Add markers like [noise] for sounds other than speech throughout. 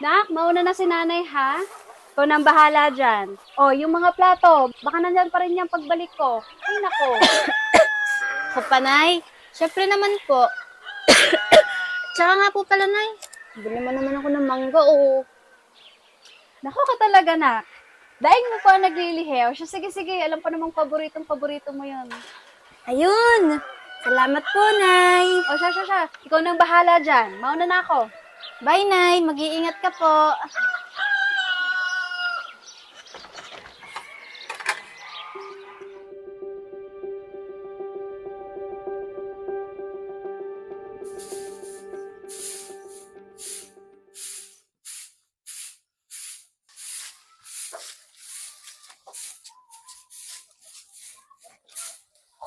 Nak, mauna na si nanay ha? Ikaw nang bahala dyan. O, yung mga plato, baka nandyan pa rin yung pagbalik ko. Ay, nako. [coughs] Ko pa, Nay. Siyempre naman po. [coughs] Tsaka nga po pala, Nay. Bili mo naman ako ng mangga, oh. Nako ka talaga, nak. Daing mo pa naglilihi. O siya, sige, sige. Alam ko namang paboritong paborito mo yun. Ayun! Salamat po, Nay. O siya, siya, siya. Ikaw nang bahala dyan. Mauna na ako. Bye, Nay. Mag-iingat ka po.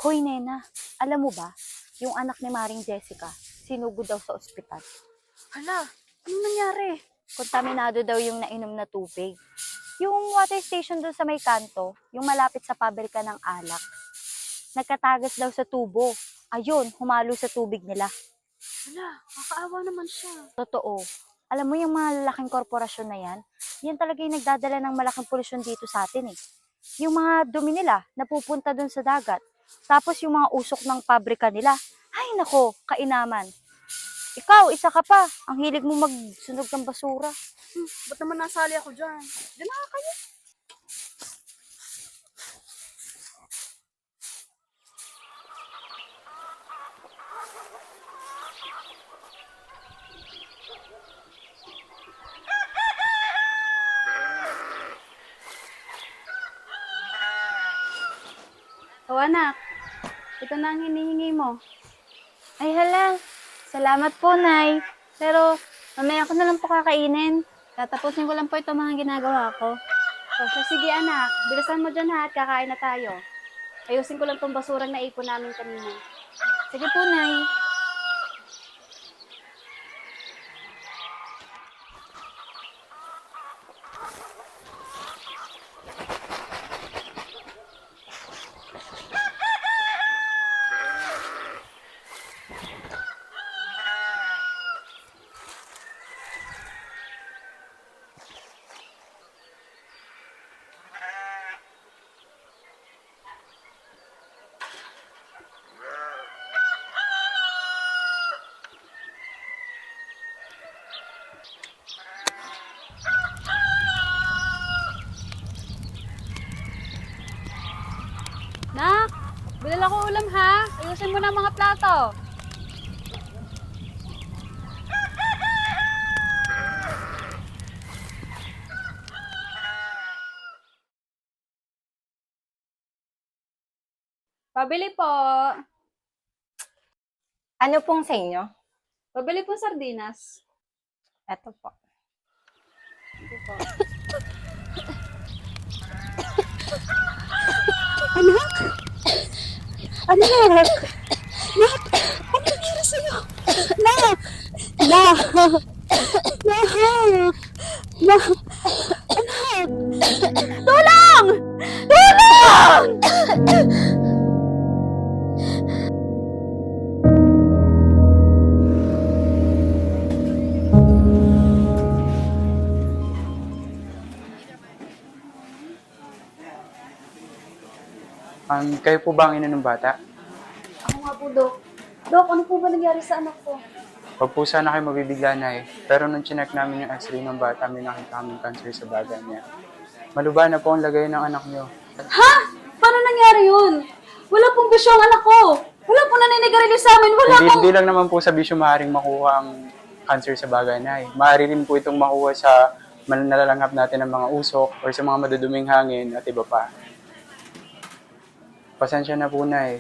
Hoy, Nena, alam mo ba, yung anak ni Maring Jessica, sinugod daw sa ospital. Hala, ano nangyari? Kontaminado daw yung nainom na tubig. Yung water station doon sa may kanto, yung malapit sa pabrika ng alak. Nagkatagas daw sa tubo. Ayun, humalo sa tubig nila. Hala, makaawa naman siya. Totoo. Alam mo yung mga lalaking korporasyon na yan, yan talaga yung nagdadala ng malaking polusyon dito sa atin eh. Yung mga dumi nila, napupunta dun sa dagat. Tapos yung mga usok ng pabrika nila, ay nako, kainaman. Ikaw, isa ka pa. Ang hilig mo magsunog ng basura. Hmm, ba't naman nasali ako dyan? Diyan na kayo. O anak, ito na ang hinihingi mo. Ay, hala. Salamat po, Nay. Pero, mamaya ko na lang po kakainin. Tatapusin ko lang po itong mga ginagawa ko. O siya, sige anak, bilisan mo dyan ha at kakain na tayo. Ayusin ko lang tong basurang naipon namin kanina. Sige po, Nay. Nak, bilala ko ulam ha. Ayusin mo na mga plato. Pabili po. Ano pong sa inyo? Pabili po sardinas. Ito po. Ito po. Anak! Nak! Ano nangyari sa'yo? Nak! Nak! Nak! Nak! Um, kayo po ba ang ina ng bata? Ako nga po, Dok. Dok, ano po ba nangyari sa anak ko? Huwag po sana kayo mabibigla na eh. Pero nung chinek namin yung x-ray ng bata, may nakita kami cancer sa baga niya. Maluba na po ang lagay ng anak niyo. Ha? Paano nangyari yun? Wala pong bisyo ang anak ko. Wala pong naninigarilyo sa amin. Wala Hindi, pong... hindi lang naman po sa bisyo maaaring makuha ang cancer sa baga na eh. Maaari rin po itong makuha sa nalalanghap natin ng mga usok or sa mga maduduming hangin at iba pa. Pasensya na po na eh.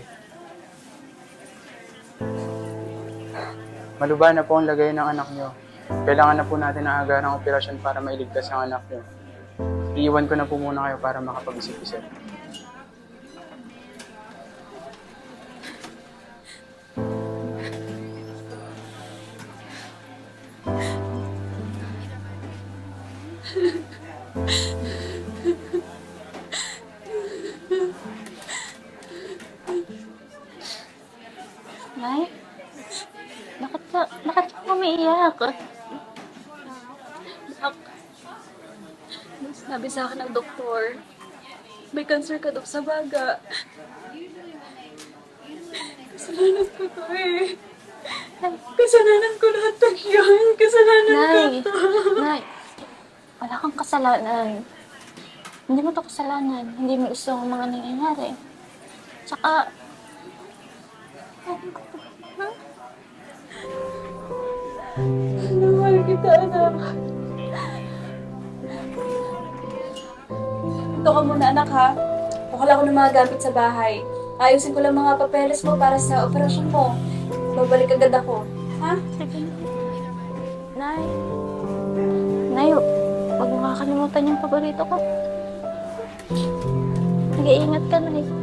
Maluba na po ang lagay ng anak nyo. Kailangan na po natin ng agarang operasyon para mailigtas ang anak nyo. Iiwan ko na po muna kayo para makapag-isip-isip. Umiiyak? Sabi sa akin ng doktor, may cancer ka daw sa baga. Kasalanan ko to eh. Kasalanan ko lahat ng yun. Kasalanan ko Nay, to. Nay, wala kang kasalanan. Hindi mo to kasalanan. Hindi mo gusto ang mga nangyayari. Tsaka, Mahal kita, anak. Ito ka muna, anak, ha? Bukala ko ng mga gamit sa bahay. Ayusin ko lang mga papeles mo para sa operasyon mo. Babalik agad ako. Ha? Nay, Nay, huwag mo kakalimutan yung paborito ko. Nag-iingat ka, Nay.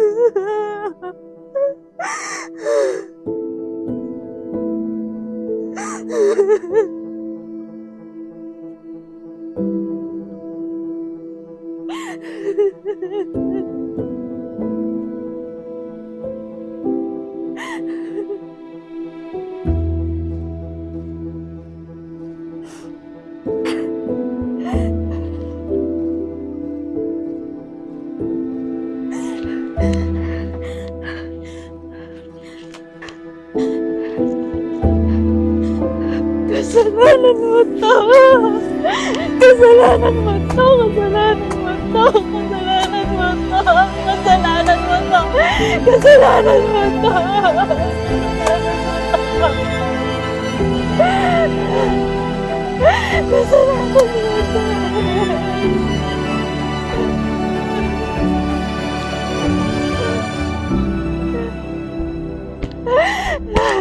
Kasalanan mo to. Kasalanan mo to. Kasalanan mo to. Kasalanan mo to. Kasalanan mo to. Kasalanan mo to. Kasalanan mo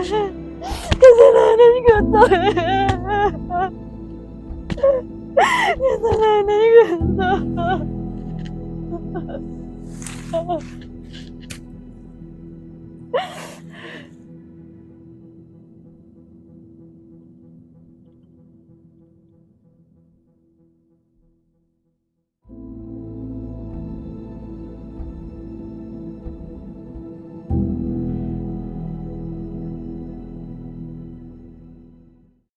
to. Kasalanan ko to. Kasalanan ko to.